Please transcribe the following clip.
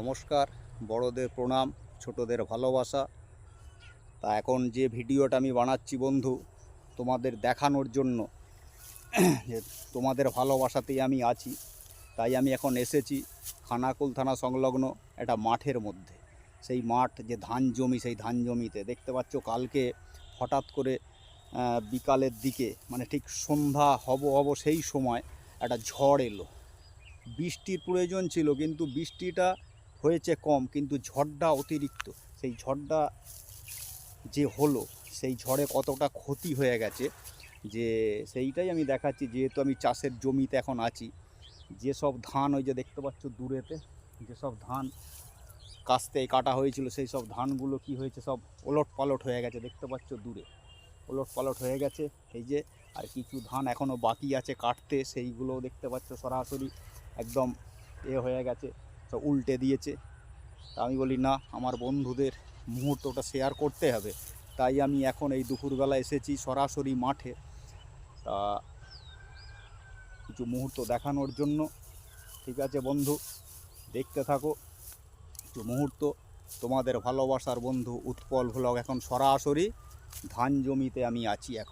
নমস্কার, বড়দের প্রণাম, ছোটদের ভালোবাসা। তা এখন যে ভিডিওটা আমি বানাচ্ছি বন্ধু, তোমাদের দেখানোর জন্য, যে তোমাদের ভালোবাসাতেই আমি আছি, তাই আমি এখন এসেছি খানাকুল থানা সংলগ্ন একটা মাঠের মধ্যে। সেই মাঠ যে ধান জমি, সেই ধান জমিতে, দেখতে পাচ্ছ কালকে হঠাৎ করে বিকালের দিকে মানে ঠিক সন্ধ্যা হব হব সেই সময় একটা ঝড় এলো। বৃষ্টির প্রয়োজন ছিল, কিন্তু বৃষ্টিটা হয়েছে কম, কিন্তু ঝড়টা অতিরিক্ত। সেই ঝড়টা যে হলো, সেই ঝড়ে কতটা ক্ষতি হয়ে গেছে, যে সেইটাই আমি দেখাচ্ছি। যেহেতু আমি চাষের জমিতে এখন আছি যেসব ধান ওই যে দেখতে পাচ্ছ দূরেতে যেসব ধান কাস্তে কাটা হয়েছিল, সেই সব ধানগুলো কি হয়েছে, সব ওলট পালট হয়ে গেছে, দেখতে পাচ্ছ দূরে। ওলট পালট হয়ে গেছে, এই যে, আর কিছু ধান এখনও বাকি আছে কাটতে সেইগুলো দেখতে পাচ্ছ সরাসরি একদম এ হয়ে গেছে। উল্টে দিয়েছে। তা আমি বলি, না, আমার বন্ধুদের মুহূর্তটা শেয়ার করতে হবে। তাই আমি এখন এই দুপুরবেলা এসেছি সরাসরি মাঠে। তা কিছু মুহূর্ত দেখানোর জন্য। ঠিক আছে বন্ধু, দেখতে থাকো। কিছু মুহূর্ত। তোমাদের ভালোবাসার বন্ধু উৎপল ভ্লগ এখন সরাসরি ধান জমিতে আমি আছি এখন।